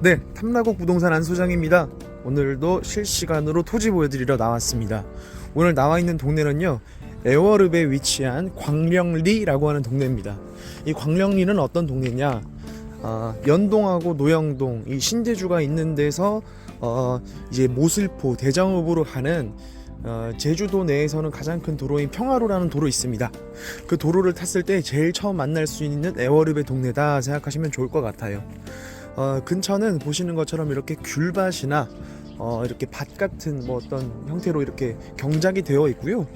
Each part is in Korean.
네, 탐라국 부동산 안 소장입니다. 오늘도 실시간으로 토지 보여드리러 나왔습니다. 오늘 나와 있는 동네는요, 에워릅에 위치한 광령리라고 하는 동네입니다. 이 광령리는 어떤 동네냐? 아, 연동하고 노영동, 이 신대주가 있는 데서 어, 이제 모슬포, 대정읍으로 가는 어, 제주도 내에서는 가장 큰 도로인 평화로라는 도로 있습니다. 그 도로를 탔을 때 제일 처음 만날 수 있는 에워릅의 동네다 생각하시면 좋을 것 같아요. 어, 근처는 보시는 것처럼 이렇게 귤밭이나 어, 이렇게 밭 같은 뭐 어떤 형태로 이렇게 경작이 되어 있고요.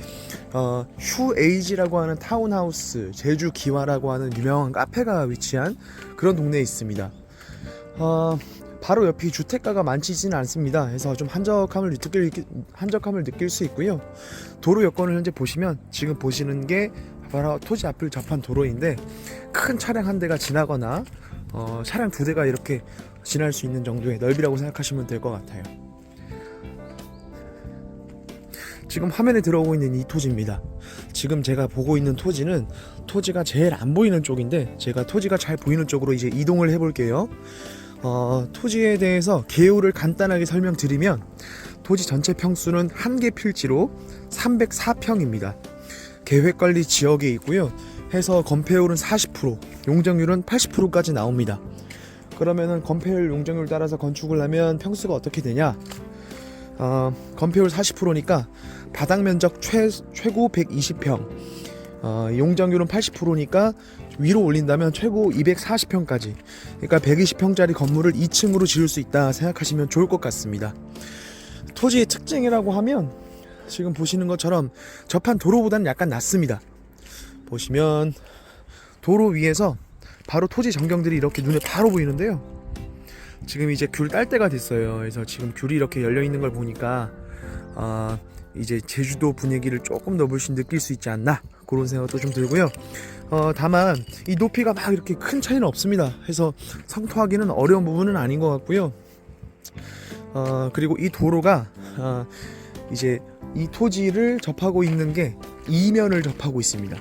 어, 휴에이지라고 하는 타운하우스, 제주 기와라고 하는 유명한 카페가 위치한 그런 동네에 있습니다. 어, 바로 옆이 주택가가 많지는 않습니다. 그래서 좀 한적함을 느낄 한적함을 느낄 수 있고요. 도로 여건을 현재 보시면 지금 보시는 게 바로 토지 앞을 접한 도로인데 큰 차량 한 대가 지나거나 어, 차량 두 대가 이렇게 지날 수 있는 정도의 넓이라고 생각하시면 될 것 같아요. 지금 화면에 들어오고 있는 이 토지입니다. 지금 제가 보고 있는 토지는 토지가 제일 안 보이는 쪽인데 제가 토지가 잘 보이는 쪽으로 이제 이동을 해볼게요. 어, 토지에 대해서 개요를 간단하게 설명드리면 토지 전체 평수는 한 개 필지로 304평입니다. 계획관리 지역에 있고요. 해서 건폐율은 40%, 용적률은 80%까지 나옵니다. 그러면은 건폐율, 용적률 따라서 건축을 하면 평수가 어떻게 되냐? 어, 건폐율 40%니까 바닥 면적 최, 최고 120평, 어, 용적률은 80%니까 위로 올린다면 최고 240평까지. 그러니까 120평짜리 건물을 2층으로 지을 수 있다 생각하시면 좋을 것 같습니다. 토지의 특징이라고 하면 지금 보시는 것처럼 접한 도로보다는 약간 낮습니다. 보시면 도로 위에서 바로 토지 전경들이 이렇게 눈에 바로 보이는데요. 지금 이제 귤 딸 때가 됐어요. 그래서 지금 귤이 이렇게 열려 있는 걸 보니까 아 이제 제주도 분위기를 조금 더 물씬 느낄 수 있지 않나 그런 생각도 좀 들고요. 어 다만 이 높이가 막 이렇게 큰 차이는 없습니다. 해서 성토하기는 어려운 부분은 아닌 것 같고요. 어 그리고 이 도로가 어, 이제 이 토지를 접하고 있는 게 이면을 접하고 있습니다.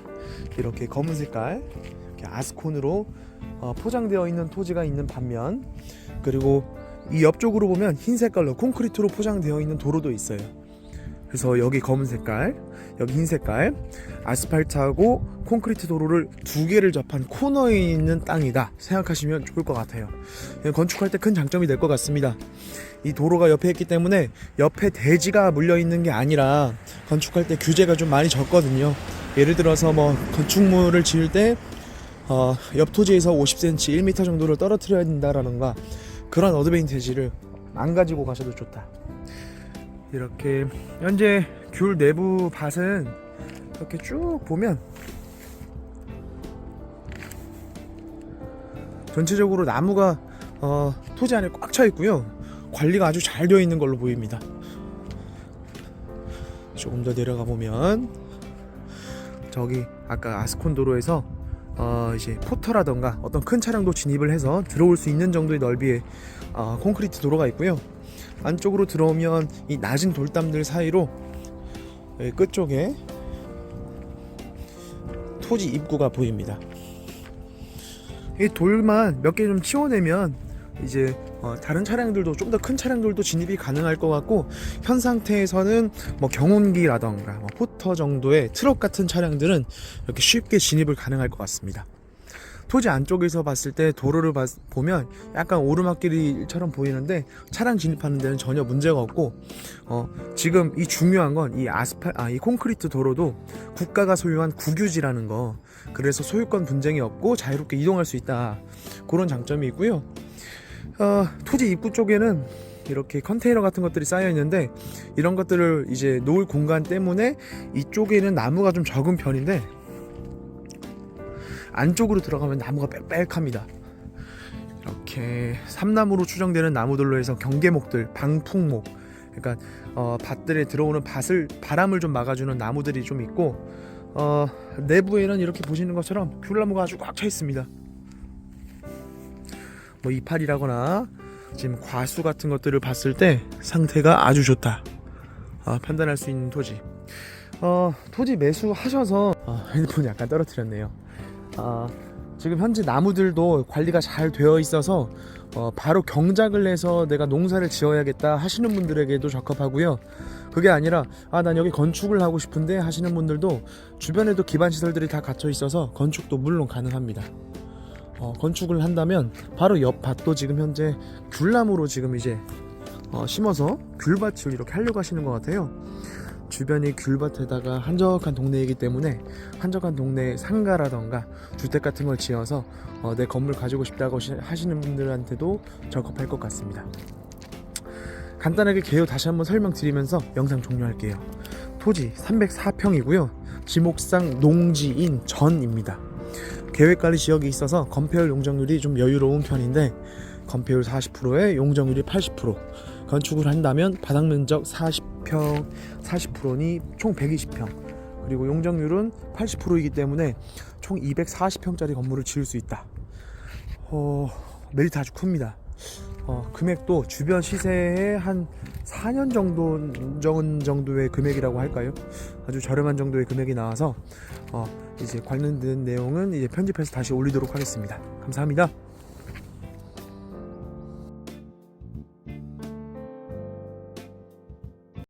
이렇게 검은 색깔 이렇게 아스콘으로 어, 포장되어 있는 토지가 있는 반면 그리고 이 옆쪽으로 보면 흰 색깔로 콘크리트로 포장되어 있는 도로도 있어요. 그래서 여기 검은 색깔, 여기 흰 색깔, 아스팔트하고 콘크리트 도로를 두 개를 접한 코너에 있는 땅이다 생각하시면 좋을 것 같아요. 건축할 때 큰 장점이 될 것 같습니다. 이 도로가 옆에 있기 때문에 옆에 대지가 물려 있는 게 아니라 건축할 때 규제가 좀 많이 적거든요. 예를 들어서 뭐 건축물을 지을 때 어, 옆 토지에서 50cm, 1m 정도를 떨어뜨려야 된다라는가 그런 어드밴티지를 안 가지고 가셔도 좋다. 이렇게 현재 귤 내부 밭은 이렇게 쭉 보면 전체적으로 나무가 어, 토지 안에 꽉 차 있고요. 관리가 아주 잘 되어 있는 걸로 보입니다. 조금 더 내려가 보면 저기 아까 아스콘 도로에서 어 이제 포터라던가 어떤 큰 차량도 진입을 해서 들어올 수 있는 정도의 넓이의 어, 콘크리트 도로가 있고요. 안쪽으로 들어오면 이 낮은 돌담들 사이로 끝쪽에 토지 입구가 보입니다. 이 돌만 몇 개 좀 치워내면 이제 어, 다른 차량들도 좀 더 큰 차량들도 진입이 가능할 것 같고 현 상태에서는 뭐 경운기라던가 뭐 포터 정도의 트럭 같은 차량들은 이렇게 쉽게 진입을 가능할 것 같습니다. 토지 안쪽에서 봤을 때 도로를 봤- 보면 약간 오르막길처럼 보이는데 차량 진입하는 데는 전혀 문제가 없고 어, 지금 이 중요한 건 이 아스팔 아 이 콘크리트 도로도 국가가 소유한 국유지라는 거 그래서 소유권 분쟁이 없고 자유롭게 이동할 수 있다 그런 장점이 있고요. 어, 토지 입구 쪽에는 이렇게 컨테이너 같은 것들이 쌓여 있는데 이런 것들을 이제 놓을 공간 때문에 이쪽에는 나무가 좀 적은 편인데 안쪽으로 들어가면 나무가 빽빽합니다. 이렇게 삼나무로 추정되는 나무들로 해서 경계목들, 방풍목, 그러니까 어, 밭들에 들어오는 밭을 바람을 좀 막아주는 나무들이 좀 있고 어, 내부에는 이렇게 보시는 것처럼 귤나무가 아주 꽉 차 있습니다. 뭐 이파리라거나 지금 과수 같은 것들을 봤을 때 상태가 아주 좋다 어, 판단할 수 있는 토지 어, 토지 매수하셔서 어, 핸드폰 약간 떨어뜨렸네요 어, 지금 현재 나무들도 관리가 잘 되어 있어서 어, 바로 경작을 해서 내가 농사를 지어야겠다 하시는 분들에게도 적합하고요. 그게 아니라 아 난 여기 건축을 하고 싶은데 하시는 분들도 주변에도 기반 시설들이 다 갖춰 있어서 건축도 물론 가능합니다. 어, 건축을 한다면 바로 옆 밭도 지금 현재 귤나무로 지금 이제 어, 심어서 귤밭을 이렇게 하려고 하시는 것 같아요. 주변이 귤밭에다가 한적한 동네이기 때문에 한적한 동네 상가라던가 주택 같은 걸 지어서 어, 내 건물 가지고 싶다고 시- 하시는 분들한테도 적합할 것 같습니다. 간단하게 개요 다시 한번 설명드리면서 영상 종료할게요. 토지 304평이고요. 지목상 농지인 전입니다. 계획관리 지역이 있어서 건폐율 용적률이 좀 여유로운 편인데 건폐율 40%에 용적률이 80% 건축을 한다면 바닥 면적 40평 40%니 총 120평 그리고 용적률은 80%이기 때문에 총 240평짜리 건물을 지을 수 있다. 어, 메리트 아주 큽니다. 어, 금액도 주변 시세의 한 4년 정도 정- 정도의 금액이라고 할까요? 아주 저렴한 정도의 금액이 나와서 어, 이제 관련된 내용은 이제 편집해서 다시 올리도록 하겠습니다. 감사합니다.